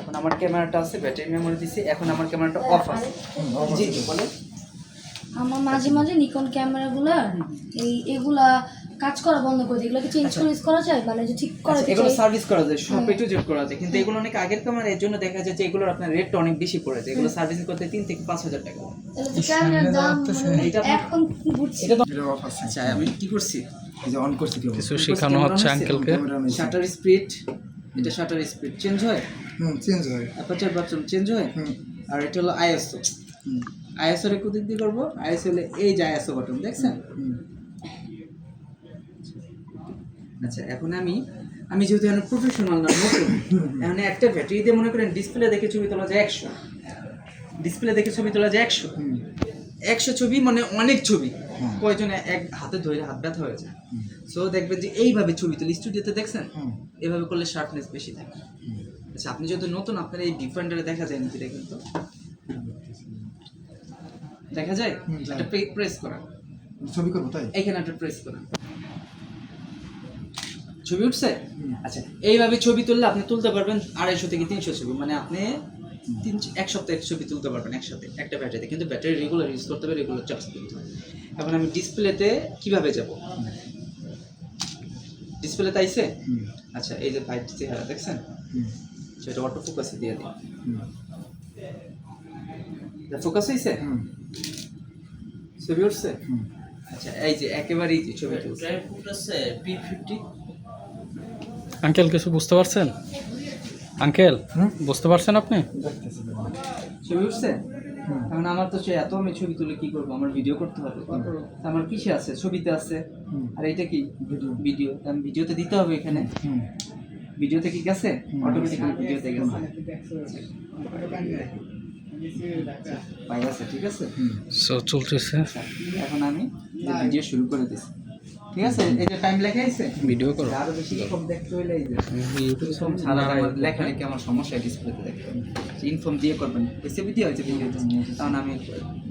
এখন আমার ক্যামেরাটা আছে ব্যাটারি মেমোরি দিছি এখন আমার ক্যামেরাটা অফ আছে। জি জি বলে আমার মাঝে মাঝে নিকন ক্যামেরাগুলো এই এগুলা কাজ করা বন্ধ করে দিই। এগুলোকে চেঞ্জ করে use করা যায়? মানে যে ঠিক করা আচ্ছা, এগুলো সার্ভিস করা যায় এ টু জেড করা যায়। কিন্তু এগুলো অনেক আগের ক্যামেরা এর জন্য দেখা যায় যে এগুলোর আপনার রেটটা অনেক বেশি পড়ে যায়। এগুলো সার্ভিসিং করতে তিন থেকে পাঁচ হাজার টাকা এখন বুঝছি। এটা তো অফ আছে। আচ্ছা আমি কি করছি? এই যে অন করছি কিছু শেখানো হচ্ছে আঙ্কেলকে শাটার স্পিড এটা শাটার স্পিড চেঞ্জ হয়? হুম চেঞ্জ হয়। অ্যাপারচার বাথরুম চেঞ্জ হয়? হুম। আর এটা হলো আইএসও। হুম। আইএসও এর কোদিক দিয়ে করব? আইএসও হলে এই যে আইএসও বাটন দেখছেন? হুম আচ্ছা এখন আমি আমি যেহেতু এখন প্রফেশনাল না নতুন এখন একটা ব্যাটারি দিয়ে মনে করেন ডিসপ্লে দেখে ছবি তোলা যায় একশো। ডিসপ্লে দেখে ছবি তোলা যায় একশো। হুম। একশো ছবি মানে অনেক ছবি। কয়জনে এক হাতে ধরে হাত ব্যথা হয়ে যায়। সো দেখবেন যে এইভাবে ছবি তুলে স্টুডিওতে দেখছেন? হুম। এভাবে করলে শার্পনেস বেশি থাকে। আচ্ছা আপনি যদি নতুন আপনার এই ডিফারেন্টারে দেখা যায় নাকি দেখেন তো দেখা যায়। একটা প্রেস করা ছবি করব তাই? এখানে একটা প্রেস করা ছবি উঠছে? আচ্ছা এইভাবে ছবি তুললে আপনি তুলতে পারবেন আড়াইশো থেকে তিনশো ছবি। মানে আপনি তিন এক সপ্তাহে ছবি তুলতে পারবেন একসাথে একটা ব্যাটারিতে কিন্তু ব্যাটারি রেগুলার ইউজ করতে হবে রেগুলার চার্জ দিতে হবে। এখন আমি ডিসপ্লেতে কীভাবে যাব? ডিসপ্লেতে আইছে? হুম। আচ্ছা এই যে ফাইভ চেহারা দেখছেন? হুম। সেটা অটো ফোকাসে দিয়ে। দিই ফোকাস হয়েছে হুম। ছবি উঠছে? হুম। আচ্ছা এই যে একেবারেই যে ছবি তুলছে। পি ফিফটি আঙ্কেল কিছু বুঝতে পারছেন? আঙ্কেল? বুঝতে পারছেন আপনি? ছবি উঠছে? এখন আমার তো সে এত আমি ছবি তুলে কি করব? আমার ভিডিও করতে হবে। আমার কিসে আছে? ছবিতে আছে। আর এটা কি? ভিডিও। ভিডিও। আমি ভিডিওতে দিতে হবে এখানে? ভিডিওতে কি গেছে। অটোমেটিক্যালি ভিডিওতে গেছে। ঠিক আছে? সো চলতেছে। আচ্ছা, এখন আমি ভিডিও শুরু করে দিচ্ছি ঠিক আছে? এই যে টাইম লেখা আছে ভিডিও করো। আরও বেশি কম দেখতে হইলে এই যে। ইউটিউব সব ছাড়া লেখা লেখা আমার সমস্যা ডিসপ্লেতে দেখতে। ইনফর্ম দিয়ে করবেন। হয়েছে ভিডিও কারণ আমি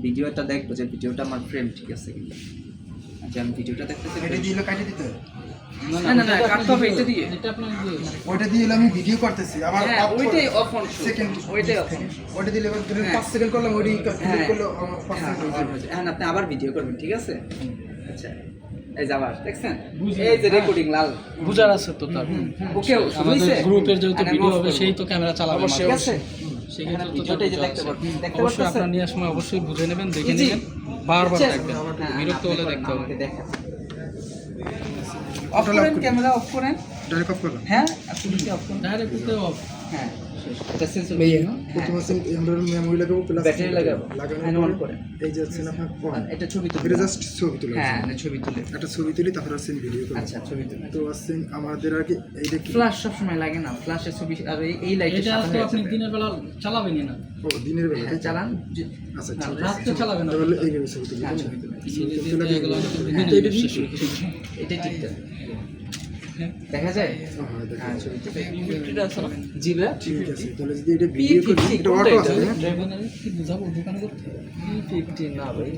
ভিডিওটা দেখব যে ভিডিওটা আমার ফ্রেম ঠিক আছে কিনা। আচ্ছা আমি ভিডিওটা দেখতেছি। এটা দিয়ে কাটি দিতে? না না না কাটতে হবে এটা দিয়ে। এটা আপনার ওইটা দিয়ে আমি ভিডিও করতেছি। আবার হ্যাঁ ওইটাই অফ অন সেকেন্ড ওইটাই অফ ওইটা দিলে এবার ধরুন হ্যাঁ। সেকেন্ড করলাম ওইটাই হ্যাঁ। করলে হ্যাঁ সেকেন্ড আপনি আবার ভিডিও করবেন ঠিক আছে? আচ্ছা। এই যে দেখছেন? এই যে রেকর্ডিং লাল। বুঝার আছে তো তার। ওকে আমাদের গ্রুপের যেহেতু ভিডিও হবে সেই তো ক্যামেরা চালাবে ঠিক আছে সেই তো ভিডিওটা এই যে বুঝা দেখতে পারবেন অবশ্যই পারতেছেন আপনার সময় অবশ্যই বুঝে নেবেন দেখে নেবেন। বারবার দেখবেন। হ্যাঁ, বিরক্ত হলে দেখতে হবে। অফ করেন ক্যামেরা অফ করেন। ডাইরেক্ট অফ হ্যাঁ আপনি কি অফ করেন ডাইরেক্ট অফ হ্যাঁ এটা সেন্সর প্রথমে আমরা মেমোরি লাগাবো প্লাস ব্যাটারি লাগাবো লাগানোর হ্যাঁ অন করে। এই যে হচ্ছে আপনার আর এটা ছবি তুলে এটা জাস্ট ছবি তুলে হ্যাঁ ছবি তুলে। একটা ছবি তুলি তারপর হচ্ছে ভিডিও করি আচ্ছা ছবি তুলে। তো হচ্ছে আমাদের আর কি এইটা কি? ফ্ল্যাশ সব সময় লাগে না। ফ্ল্যাশের ছবি আর এই- এই এটা সাথে আপনি দিনের বেলা চালাবেনই না। ও দিনের বেলা হ্যাঁ, চালান। যে- আচ্ছা না, ঠিক চালাবেন না। তাহলে এইভাবে ছবি তুলি হ্যাঁ ছবি তুলে। এগুলো হ্যাঁ, তো এটা ঠিক। এটাই ঠিকঠাক দেখা যায়? হ্যাঁ, দেখো। হ্যাঁ জি ঠিক আছে। তাহলে যদি এটা ভিডিও করি এটা অটো আছে হ্যাঁ? কি বুঝাবো দোকানে করতে ফিফটি না ভাই।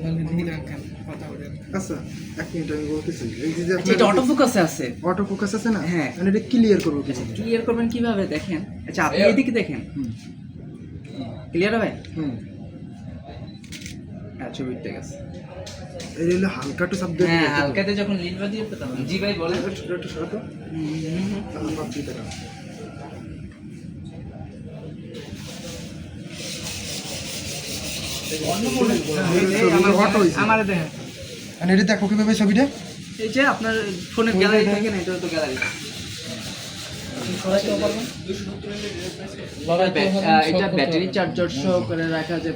আচ্ছা এক মিনিট আমি বলতেছি। এই যে আচ্ছা এটা অটো ফোকাসে আছে। অটো ফোকাস আছে না? হ্যাঁ। মানে এটা ক্লিয়ার করব কিছু ক্লিয়ার করবেন কীভাবে দেখেন? আচ্ছা আপনি এদিকে দেখেন। হুম। ক্লিয়ার ভাই হুম। হ্যাঁ ছবি ঠিক এই হলো হ্যাঁ হালকাতে যখন দিয়ে পেতাম জি ভাই ছোট একটু সরো আমার বাপ দিতে দাও। আমার দেখেন। এটা দেখো কীভাবে ছবিটা? এই যে আপনার ফোনের গ্যালারি থাকে না এটা তো গ্যালারি এটা ব্যাটারি চার্জার সহ করে রাখা যায়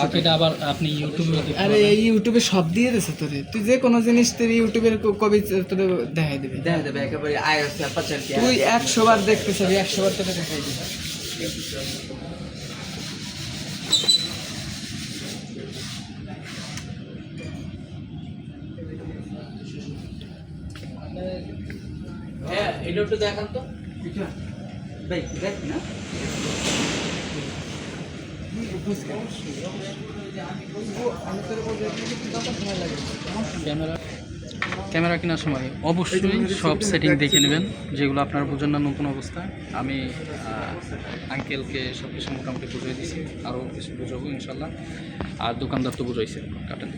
বাকিটা আবার আপনি ইউটিউবে আরে এই ইউটিউবে সব দিয়ে দিছে তোরে। তুই যে কোনো জিনিস তোর ইউটিউবের কবি তোরে দেখাই দিবে। একেবারে আইএস কি তুই একশো বার দেখতে চাবি একশো বার তোকে দেখাই দিবে। হ্যাঁ এটা একটু দেখান তো। না ক্যামেরা ক্যামেরা কেনার সময় অবশ্যই সব সেটিং দেখে নেবেন যেগুলো আপনার বোঝেন না নতুন অবস্থায় আমি আঙ্কেলকে সব কিছু মোটামুটি বুঝিয়ে দিছি আরও কিছু বুঝাবো ইনশাল্লাহ। আর দোকানদার তো বুঝাইছে কাটেন